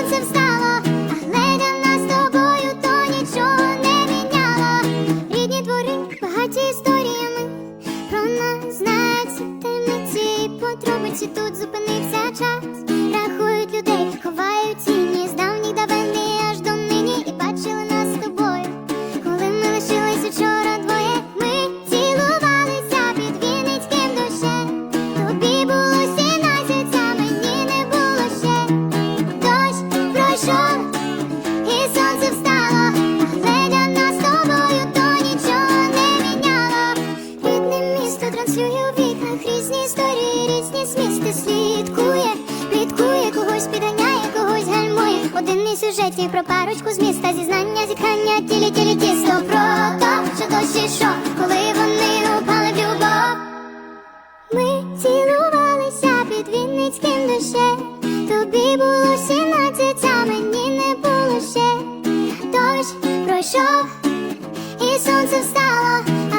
а гледа нас тобою, то нічого не міняло. Рідні двори багаті історіями, про нас знають всі темниці, і тут зупинилися. транслює у вікнах різні історії, різні змісти слідкує, пліткує, когось підганяє, когось гальмує. Один із сюжетів про парочку з міста, зізнання, зітхання, тілі, тілі, тісто про то, що дощі що, коли вони упали в любов. Ми цілувалися під Вінницьким душем, тобі було сімнадцять, а мені не було ще. Дощ пройшов, і сонце встало.